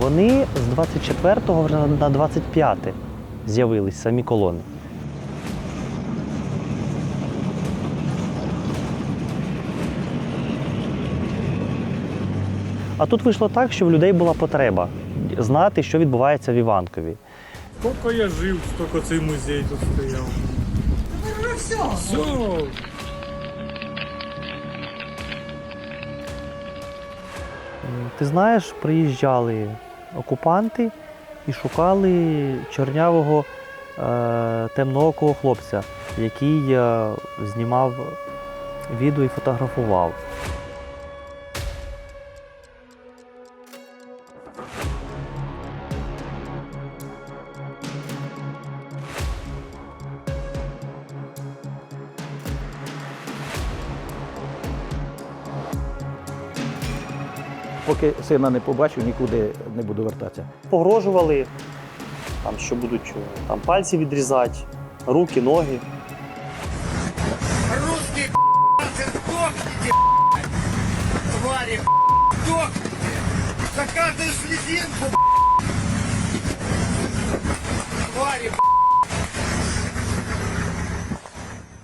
Вони з 24-го вже на 25 з'явились самі колони. А тут вийшло так, що в людей була потреба знати, що відбувається в Іванкові. Сколько я жив, столько цей музей тут стояв. Ну все. Все. Ти знаєш, приїжджали окупанти і шукали чорнявого е, темноокого хлопця, який е, знімав відео і фотографував. Поки сина не побачу, нікуди не буду вертатися. Погрожували, там, що будуть е, там, пальці відрізати, руки, ноги. Русські сдохните, тварі, сдохните. За каждую слезинку,